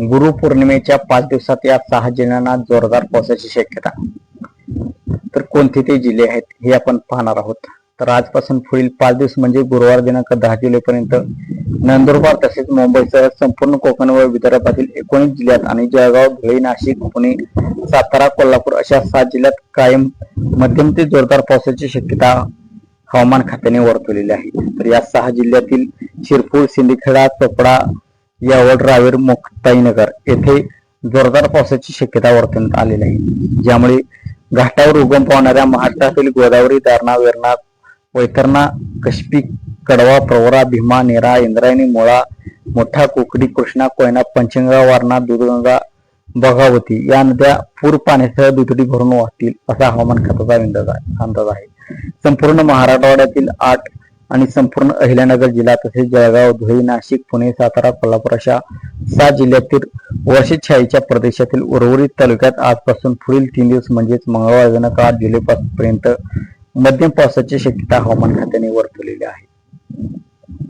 गुरु पौर्णिमेच्या पाच दिवसात या सहा जिल्ह्यांना जोरदार पावसाची शक्यता. तर कोणते ते जिल्हे आहेत हे आपण पाहणार आहोत. तर आजपासून पुढील पाच दिवस म्हणजे गुरुवार दिनांक दहा जुलैपर्यंत नंदुरबार तसेच मुंबईसह संपूर्ण कोकण व विदर्भातील एकोणीस जिल्ह्यात आणि जळगाव धुळे नाशिक पुणे सातारा कोल्हापूर अशा सात जिल्ह्यात कायम मध्यम ते जोरदार पावसाची शक्यता हवामान खात्याने वर्तवलेली आहे. तर या सहा जिल्ह्यातील शिरपूर सिंदखेडा चोपडा यावड रावेर मुक्ताईनगर येथे जोरदार पावसाची शक्यता वर्तवण्यात आलेली आहे. ज्यामुळे घाटावर उगम पावणाऱ्या महाराष्ट्रातील गोदावरी दारणा वेरणा वैतरणा कशपी कडवा प्रवरा भीमा नेरा इंद्रायणी मुळा मोठा कोकडी कृष्णा कोयना पंचगंगा वारणा दुधगंगा बघावती या नद्या पूर पाण्यासह दुथडी भरून वाहतील असा हवामान खात्याचा अंदाज आहे. अंदाज आहे संपूर्ण महाराष्ट्रवाड्यातील आठ आणि संपूर्ण अहिल्यानगर जिल्हा तसेच जळगाव धुळे नाशिक पुणे सातारा कोल्हापूर अशा सात जिल्ह्यातील वर्षछाईच्या प्रदेशातील उर्वरित तालुक्यात आजपासून पुढील तीन दिवस म्हणजेच मंगळवार दिनांक आठ जुलैपासून पर्यंत मध्यम पावसाची शक्यता हवामान खात्याने वर्तवलेली आहे.